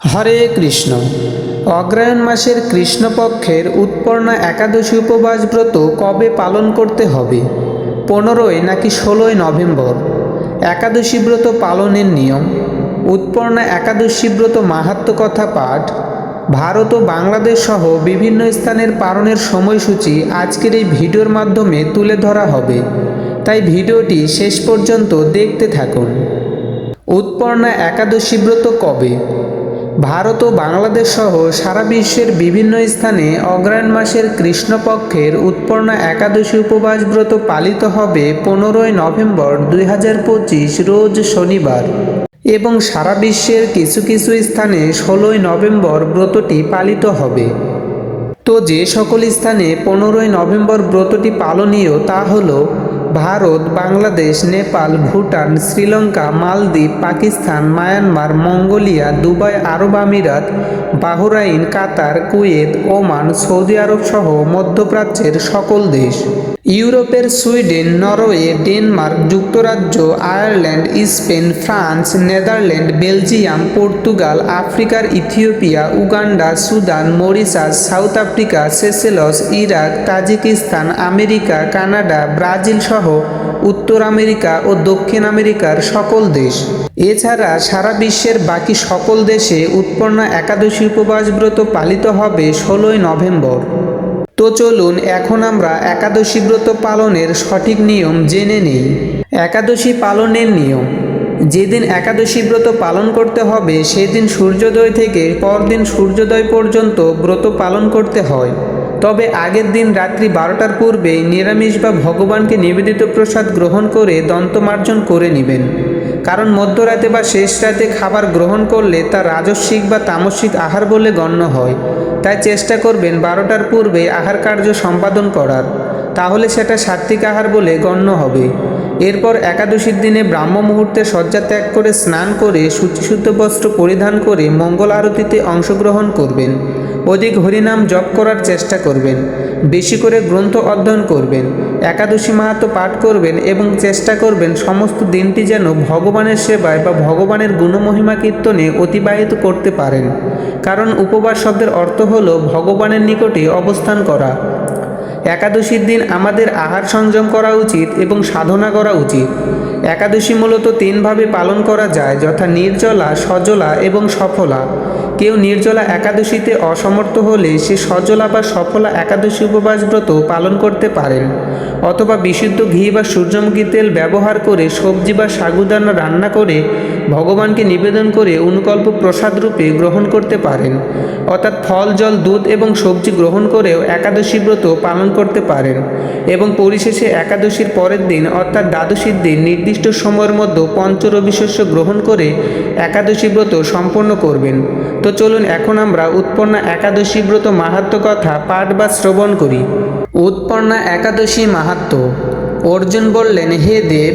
হরে কৃষ্ণ। অগ্রায়ণ মাসের কৃষ্ণপক্ষের উৎপর্ণা একাদশী উপবাস ব্রত কবে পালন করতে হবে? পনেরোই নাকি ষোলোই নভেম্বর? একাদশী ব্রত পালনের নিয়ম, উৎপর্ণা একাদশী ব্রত মাহাত্ম কথা পাঠ, ভারত ও বাংলাদেশ সহ বিভিন্ন স্থানের পালনের সময়সূচি আজকের এই ভিডিওর মাধ্যমে তুলে ধরা হবে। তাই ভিডিওটি শেষ পর্যন্ত দেখতে থাকুন। উৎপর্ণা একাদশী ব্রত কবে? ভারত ও বাংলাদেশ সহ সারা বিশ্বের বিভিন্ন স্থানে অগ্রায়ণ মাসের কৃষ্ণপক্ষের উৎপর্ণা একাদশী উপবাস ব্রত পালিত হবে পনেরোই নভেম্বর দুই হাজার পঁচিশ রোজ শনিবার। এবং সারা বিশ্বের কিছু কিছু স্থানে ষোলোই নভেম্বর ব্রতটি পালিত হবে। তো যে সকল স্থানে পনেরোই নভেম্বর ব্রতটি পালনীয় তা হল ভারত, বাংলাদেশ, নেপাল, ভুটান, শ্রীলঙ্কা, মালদ্বীপ, পাকিস্তান, মায়ানমার, মঙ্গোলিয়া, দুবাই, আরব আমিরাত, Bahrain, Qatar, Kuwait, Oman, Saudi আরব সহ মধ্যপ্রাচ্যের সকল দেশ। ইউরোপের সুইডেন, নরওয়ে, ডেনমার্ক, যুক্তরাজ্য, Ireland, Spain, France, Netherland, Belgium, Portugal, আফ্রিকার Ethiopia, Uganda, Sudan, Mauritius, South Africa, Seychelles, Iraq, Tajikistan, America, Canada, Brazil সহ উত্তর আমেরিকা ও দক্ষিণ আমেরিকার সকল দেশ। এছাড়া সারা বিশ্বের বাকি সকল দেশে উৎপন্ন একাদশী উপবাস ব্রত পালিত হবে ষোলোই নভেম্বর। তো চলুন, এখন আমরা একাদশী ব্রত পালনের সঠিক নিয়ম জেনে নেই। একাদশী পালনের নিয়ম। যেদিন একাদশী ব্রত পালন করতে হবে, সেদিন সূর্যোদয় থেকে পরদিন সূর্যোদয় পর্যন্ত ব্রত পালন করতে হয়। তবে আগের দিন রাত্রি বারোটার পূর্বে নিরামিষ বা ভগবানকে নিবেদিত প্রসাদ গ্রহণ করে দন্তমার্জন করে নেবেন। কারণ মধ্যরাতে বা শেষ রাতে খাবার গ্রহণ করলে তা রাজস্বিক বা তামসিক আহার বলে গণ্য হয়। তাই চেষ্টা করবেন বারোটার পূর্বে আহার কার্য সম্পাদন করার। তাহলে সেটা সাত্বিক আহার বলে গণ্য হবে। এরপর একাদশীর দিনে ব্রাহ্ম মুহূর্তে শয্যা ত্যাগ করে স্নান করে শুচিশুদ্ধ বস্ত্র পরিধান করে মঙ্গল আরতিতে অংশগ্রহণ করবেন। অধিক হরিনাম জপ করার চেষ্টা করবেন, বেশি করে গ্রন্থ অধ্যয়ন করবেন, একাদশী মাহাতো পাঠ করবেন এবং চেষ্টা করবেন সমস্ত দিনটি যেন ভগবানের সেবায় বা ভগবানের গুণমহিমা কীর্তনে অতিবাহিত করতে পারেন। কারণ উপবাস শব্দের অর্থ হল ভগবানের নিকটে অবস্থান করা। একাদশীর দিন আমাদের আহার সংযম করা উচিত এবং সাধনা করা উচিত। একাদশী মূলত তিনভাবে পালন করা যায়, যথা নির্জলা, সজলা এবং সফলা। কেউ নির্জলা একাদশীতে অসমর্থ হলে সে সজলা বা সফলা একাদশী উপবাস ব্রত পালন করতে পারেন, অথবা বিশুদ্ধ ঘি বা সূর্যমুখী তেল ব্যবহার করে সবজি বা সাগুদানা রান্না করে ভগবানকে নিবেদন করে অনুকল্প প্রসাদ রূপে গ্রহণ করতে পারেন। অর্থাৎ ফল, জল, দুধ এবং সবজি গ্রহণ করেও একাদশী ব্রত পালন করতে পারেন এবং পরিশেষে একাদশীর পরের দিন, অর্থাৎ দ্বাদশীর দিন, নির্দিষ্ট সময়ের মধ্যে পঞ্চরবি শস্য গ্রহণ করে একাদশী ব্রত সম্পন্ন করবেন। তো চলুন, এখন আমরা উৎপন্না একাদশী ব্রত মাহাত্ম কথা পাঠ বা শ্রবণ করি। উৎপন্না একাদশী মাহাত্ম অর্জুন বললেন, হে দেব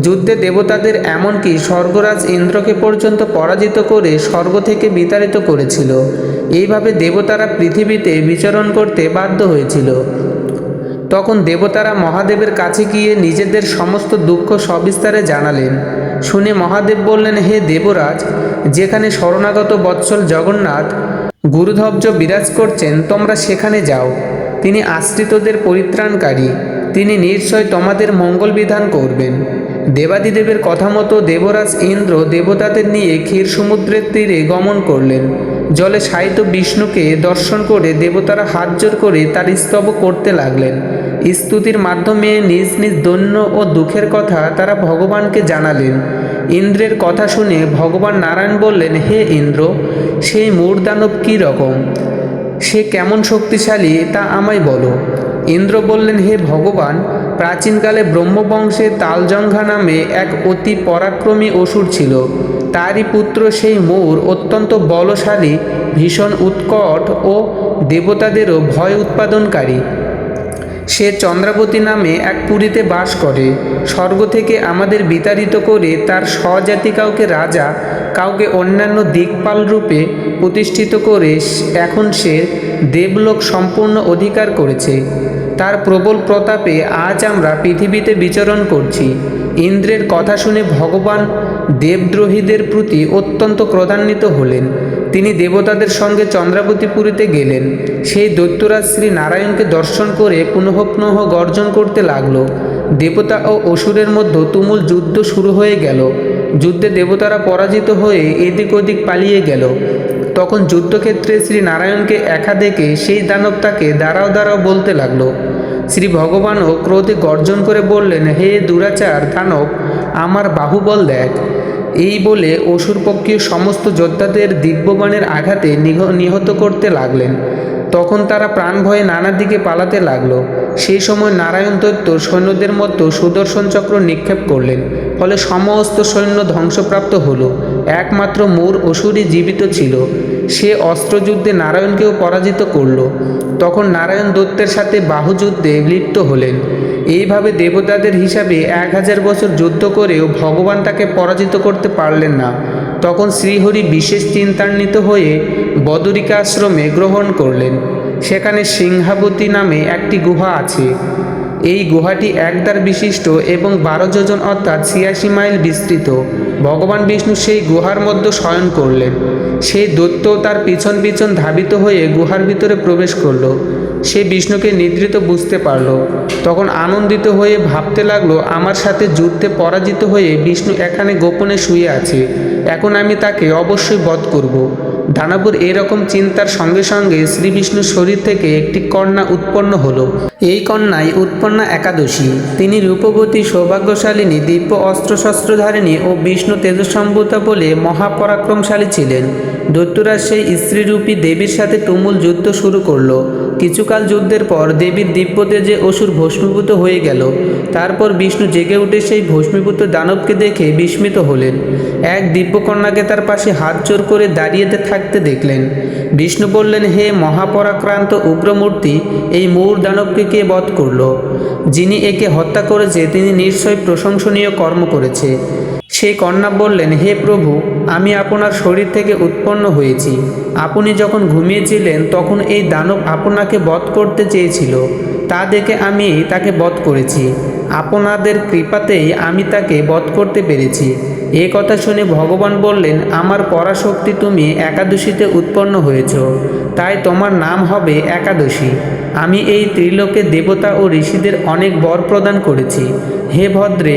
যুদ্ধে দেবতাদের এমনকি স্বর্গরাজ ইন্দ্রকে পর্যন্ত পরাজিত করে স্বর্গ থেকে বিতাড়িত করেছিল। এইভাবে দেবতারা পৃথিবীতে বিচরণ করতে বাধ্য হয়েছিল। তখন দেবতারা মহাদেবের কাছে গিয়ে নিজেদের সমস্ত দুঃখ সবিস্তারে জানালেন। শুনে মহাদেব বললেন, হে দেবরাজ, যেখানে শরণাগত বৎসল জগন্নাথ গুরুধ্বজ বিরাজ করছেন, তোমরা সেখানে যাও। তিনি আশ্রিতদের পরিত্রাণকারী। তিনি নিশ্চয় তোমাদের মঙ্গল বিধান করবেন। দেবাদিদেবের কথা মতো দেবরাজ ইন্দ্র দেবতাদের নিয়ে ক্ষীর সমুদ্রের তীরে গমন করলেন। জলে সাহিত্য বিষ্ণুকে দর্শন করে দেবতারা হাত জোর করে তার স্তব করতে লাগলেন। স্তুতির মাধ্যমে নিজ নিজ দৈন্য ও দুঃখের কথা তারা ভগবানকে জানালেন। ইন্দ্রের কথা শুনে ভগবান নারায়ণ বললেন, হে ইন্দ্র, সেই মূর্দানব কী রকম? সে কেমন শক্তিশালী তা আমায় বলো। ইন্দ্র বললেন, হে ভগবান প্রাচীনকালে ব্রহ্মবংশে তালজঙ্ঘা নামে এক অতি পরাক্রমী অসুর ছিল। তারই পুত্র সেই মৌর অত্যন্ত বলশালী, ভীষণ উৎকট ও দেবতাদেরও ভয় উৎপাদনকারী। সে চন্দ্রাবতী নামে এক পুরীতে বাস করে। স্বর্গ থেকে আমাদের বিতাড়িত করে তার স্বজাতি কাউকে রাজা, কাউকে অন্যান্য দিকপাল রূপে প্রতিষ্ঠিত করে এখন সে দেবলোক সম্পূর্ণ অধিকার করেছে। তার প্রবল প্রতাপে আজ আমরা পৃথিবীতে বিচরণ করছি। ইন্দ্রের কথা শুনে ভগবান দেবদ্রোহীদের প্রতি অত্যন্ত ক্রধান্বিত হলেন। তিনি দেবতাদের সঙ্গে চন্দ্রাবতীপুরীতে গেলেন। সেই দৈত্যরাজ শ্রী নারায়ণকে দর্শন করে পুনঃ পুনঃ গর্জন করতে লাগল। দেবতা ও অসুরের মধ্যে তুমুল যুদ্ধ শুরু হয়ে গেল। যুদ্ধে দেবতারা পরাজিত হয়ে এদিক ওদিক পালিয়ে গেল। তখন যুদ্ধক্ষেত্রে শ্রী নারায়ণকে একা দেখে সেই দানব তাকে দাঁড়াও দাঁড়াও বলতে লাগল। শ্রী ভগবানও ক্রোধে গর্জন করে বললেন, হে দুরাচার দানব, আমার বাহুবল দেখ। এই বলে অসুরপক্ষীয় সমস্ত যোদ্ধাদের দিব্যবাণের আঘাতে নিহ- নিহত করতে লাগলেন। তখন তারা প্রাণ ভয়ে নানা দিকে পালাতে লাগল। সেই সময় নারায়ণ দৈত্য সৈন্যদের মতো সুদর্শন চক্র নিক্ষেপ করলেন। ফলে সমস্ত সৈন্য ধ্বংসপ্রাপ্ত হলো। একমাত্র মূর অসুরই জীবিত ছিল। সে অস্ত্রযুদ্ধে নারায়ণকেও পরাজিত করল। তখন নারায়ণ দত্তের সাথে বাহুযুদ্ধে লিপ্ত হলেন। এইভাবে দেবতাদের হিসাবে এক হাজার বছর যুদ্ধ করেও ভগবান তাকে পরাজিত করতে পারলেন না। তখন শ্রীহরি বিশেষ চিন্তান্বিত হয়ে বদরিকা আশ্রমে গ্রহণ করলেন। সেখানে সিংহাবতী নামে একটি গুহা আছে। এই গুহাটি একদার বিশিষ্ট এবং বারো যোজন অর্থাৎ ছিয়াশি মাইল বিস্তৃত। ভগবান বিষ্ণু সেই গুহার মধ্যে শয়ন করলেন। সেই দৈত্য তার পিছন পিছন ধাবিত হয়ে গুহার ভিতরে প্রবেশ করল। সে বিষ্ণুকে নিদ্রিত বুঝতে পারল। তখন আনন্দিত হয়ে ভাবতে লাগল, আমার সাথে যুদ্ধে পরাজিত হয়ে বিষ্ণু এখানে গোপনে শুয়ে আছে। এখন আমি তাকে অবশ্যই বধ করব। দানবুর এরকম চিন্তার সঙ্গে সঙ্গে শ্রী বিষ্ণুর শরীর থেকে একটি কন্যা উৎপন্ন হলো। এই কন্যাই উৎপন্না একাদশী। তিনি রূপবতী সৌভাগ্যশালিনী, দিব্য অস্ত্রশস্ত্রধারিণী ও বিষ্ণু তেজসম্ভূতা বলে মহাপরাক্রমশালী ছিলেন। দৈত্যরাজ সেই স্ত্রীরূপী দেবীর সাথে তুমুল যুদ্ধ শুরু করল। কিছুকাল যুদ্ধের পর দেবীর দিব্য তেজে অসুর ভস্মীভূত হয়ে গেল, তারপর বিষ্ণু জেগে উঠে সেই ভস্মীভূত দানবকে দেখে বিস্মিত হলেন। এক দিব্যকন্যাকে তার পাশে হাত জোর করে দাঁড়িয়ে থাকতে দেখলেন। বিষ্ণু বললেন, হে মহাপরাক্রান্ত উগ্রমূর্তি, এই মূর দানবকে কে বধ করল। যিনি একে হত্যা করেছে, তিনি নিশ্চয় প্রশংসনীয় কর্ম করেছে। সেই কন্যা বললেন, হে প্রভু, আমি আপনার শরীর থেকে উৎপন্ন হয়েছি। আপনি যখন ঘুমিয়েছিলেন, তখন এই দানব আপনাকে বধ করতে চেয়েছিল। তা দেখে আমি তাকে বধ করেছি। আপনাদের কৃপাতেই আমি তাকে বধ করতে পেরেছি। এ কথা শুনে ভগবান বললেন, আমার পরাশক্তি তুমি একাদশীতে উৎপন্ন হয়েছ, তাই তোমার নাম হবে একাদশী। আমি এই ত্রিলোকে দেবতা ও ঋষিদের অনেক বর প্রদান করেছি। হে ভদ্রে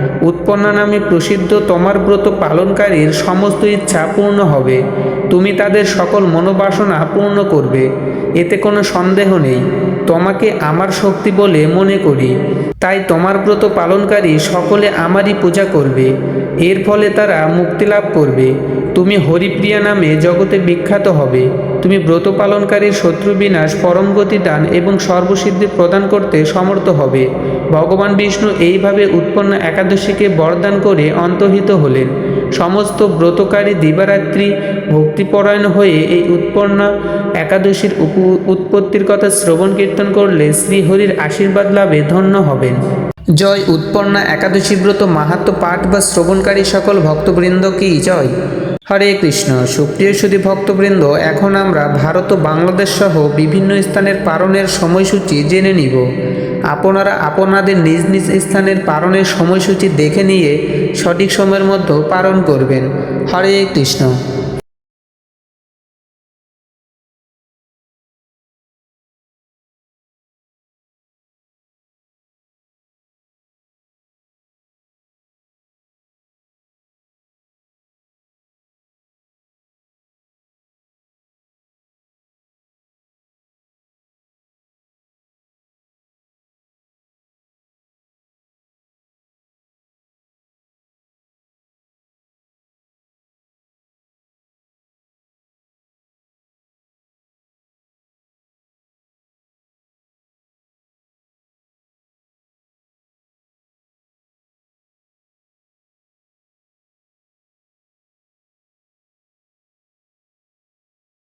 উৎপন্না নামে প্রসিদ্ধ তোমার ব্রত পালনকারীর সমস্ত ইচ্ছা পূর্ণ হবে। তুমি তাদের সকল মনোবাসনা পূর্ণ করবে। এতে কোনো সন্দেহ নেই। তোমাকে আমার শক্তি বলে মনে করি। তাই তোমার ব্রত পালনকারী সকলে আমারই পূজা করবে। এর ফলে তারা মুক্তি লাভ করবে। তুমি হরিপ্রিয়া নামে জগতে বিখ্যাত হবে। তুমি ব্রত পালনকারীর শত্রু বিনাশ, পরম গতি দান এবং সর্বসিদ্ধি প্রদান করতে সমর্থ হবে। ভগবান বিষ্ণু এইভাবে উৎপন্ন একাদশীকে বরদান করে অন্তর্হিত হলেন। সমস্ত ব্রতকারী দিবারাত্রি ভক্তিপরায়ণ হয়ে এই উৎপন্ন একাদশীর উৎপত্তির কথা শ্রবণ কীর্তন করলে শ্রীহরির আশীর্বাদ লাভে ধন্য হবেন। জয় উৎপন্না একাদশী ব্রত মাহাত্ম পাঠ বা শ্রবণকারী সকল ভক্তবৃন্দ কি জয়? হরে কৃষ্ণ, সুপ্রিয় সুধী ভক্তবৃন্দ, এখন আমরা ভারত ও বাংলাদেশ সহ বিভিন্ন স্থানের পালনের সময়সূচি জেনে নিব। আপনারা আপনাদের নিজ নিজ স্থানের পালনের সময়সূচি দেখে নিয়ে সঠিক সময়ের মধ্যে পালন করবেন। হরে কৃষ্ণ।